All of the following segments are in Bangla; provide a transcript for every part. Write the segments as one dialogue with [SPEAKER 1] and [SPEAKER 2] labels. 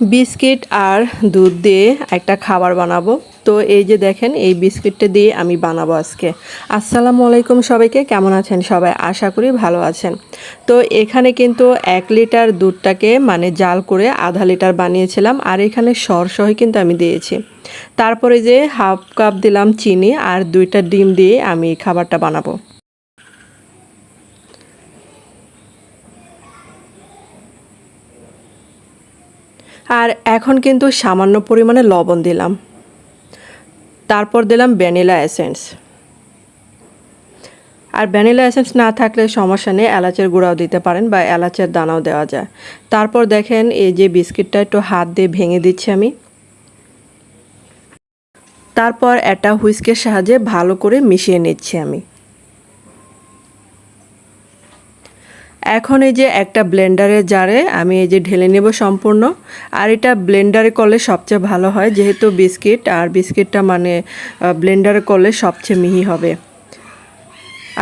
[SPEAKER 1] বিস্কিট আর দুধ দিয়ে একটা খাবার বানাবো। তো এই যে দেখেন, এই বিস্কিটটা দিয়ে আমি বানাবো আজকে। আসসালামু আলাইকুম সবাইকে, কেমন আছেন সবাই? আশা করি ভালো আছেন। তো এখানে কিন্তু এক লিটার দুধটাকে মানে জাল করে আধা লিটার বানিয়েছিলাম, আর এখানে সরসহ কিন্তু আমি দিয়েছি। তারপরে যে হাফ কাপ দিলাম চিনি আর দুইটা ডিম দিয়ে আমি খাবারটা বানাবো। আর এখন কিন্তু সামান্য পরিমাণে লবণ দিলাম। তারপর দিলাম ভ্যানিলা এসেন্স। আর ভ্যানিলা এসেন্স না থাকলে সমস্যা নেই, এলাচের গুঁড়াও দিতে পারেন বা এলাচের দানাও দেওয়া যায়। তারপর দেখেন এই যে বিস্কিটটা একটু হাত দিয়ে ভেঙে দিচ্ছি আমি। তারপর একটা হুইস্কের সাহায্যে ভালো করে মিশিয়ে নিচ্ছি আমি। এখন এই যে একটা ব্লেন্ডারের জারে আমি এই যে ঢেলে নেব সম্পূর্ণ। আর এটা ব্লেন্ডারে করলে সবচেয়ে ভালো হয়, যেহেতু বিস্কিট, আর বিস্কিটটা মানে ব্লেন্ডারে করলে সবচেয়ে মিহি হবে।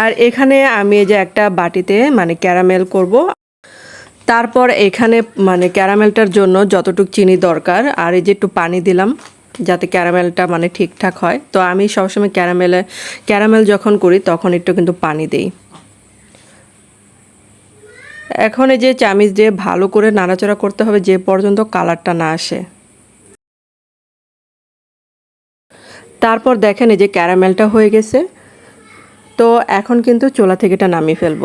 [SPEAKER 1] আর এখানে আমি এই যে একটা বাটিতে মানে ক্যারামেল করব। তারপর এখানে মানে ক্যারামেলটার জন্য যতটুকু চিনি দরকার, আর এই যে একটু পানি দিলাম, যাতে ক্যারামেলটা মানে ঠিকঠাক হয়। তো আমি সবসময় ক্যারামেলে ক্যারামেল যখন করি, তখন একটু কিন্তু পানি দিই। এখন এই যে চামিচ দিয়ে ভালো করে নাড়াচাড়া করতে হবে, যে পর্যন্ত কালারটা না আসে। তারপর দেখেন এই যে ক্যারামেলটা হয়ে গেছে। তো এখন কিন্তু চোলা থেকে এটা নামিয়ে ফেলব।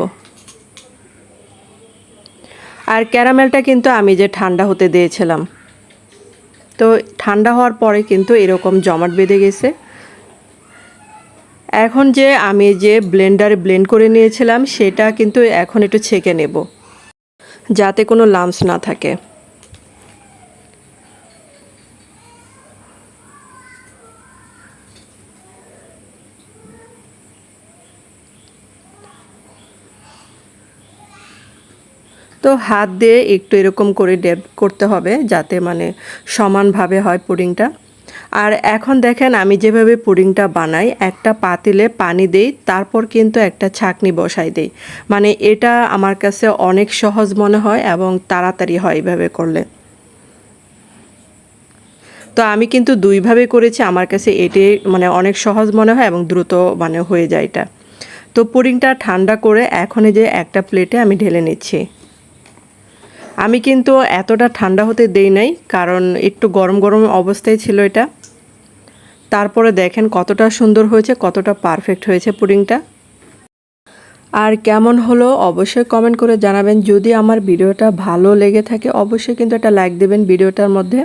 [SPEAKER 1] আর ক্যারামেলটা কিন্তু আমি যে ঠান্ডা হতে দিয়েছিলাম। তো ঠান্ডা হওয়ার পরে কিন্তু এরকম জমাট বেঁধে গেছে। এখন যে আমি যে ব্লেন্ডারে ব্লেন্ড করে নিয়েছিলাম, সেটা কিন্তু এখন একটু ছেঁকে নেব। যাতে কোনো লামস না থাকে। তো হাত দিয়ে একটু এরকম করে ডেপ করতে হবে, যাতে মানে সমানভাবে হয় পুডিংটা। আর এখন দেখেন আমি যেভাবে পুডিংটা বানাই, একটা পাতিলে পানি দেই, তারপর কিন্তু একটা ছাকনি বসাই দেই। মানে এটা আমার কাছে অনেক সহজ মনে হয় এবং তাড়াতাড়ি হয় এইভাবে করলে। তো আমি কিন্তু দুইভাবে করেছি, আমার কাছে এটি মানে অনেক সহজ মনে হয় এবং দ্রুত মানে হয়ে যায় এটা। তো পুডিংটা ঠান্ডা করে এখন যে একটা প্লেটে আমি ঢেলে নিচ্ছি। আমি কিন্তু এতটা ঠান্ডা হতে দেই নাই, কারণ একটু গরম গরম অবস্থায় ছিল এটা। তারপরে দেখেন কতটা সুন্দর হয়েছে, কতটা পারফেক্ট হয়েছে পুডিংটা। আর কেমন হলো অবশ্যই কমেন্ট করে জানাবেন। যদি আমার ভিডিওটা ভালো লেগে থাকে, অবশ্যই কিন্তু একটা লাইক দেবেন ভিডিওটার মধ্যে।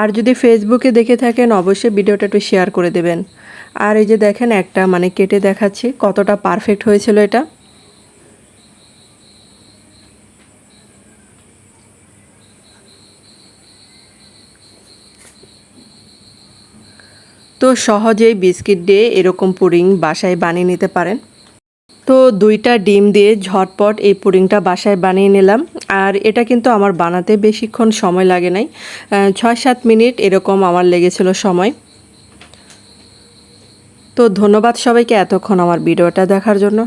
[SPEAKER 1] আর যদি ফেসবুকে দেখে থাকেন, অবশ্যই ভিডিওটা একটু শেয়ার করে দেবেন। আর এই যে দেখেন একটা মানে কেটে দেখাচ্ছি, কতটা পারফেক্ট হয়েছিল এটা। তো সহজেই বিস্কিট দিয়ে এরকম পুরিং বাসায় বানিয়ে নিতে পারেন। তো দুইটা ডিম দিয়ে ঝটপট এই পুডিংটা বাসায় বানিয়ে নিলাম। আর এটা কিন্তু আমার বানাতে বেশিক্ষণ সময় লাগে নাই। ছয় সাত মিনিট এরকম আমার লেগেছিল সময়। তো ধন্যবাদ সবাইকে এতক্ষণ আমার ভিডিওটা দেখার জন্য।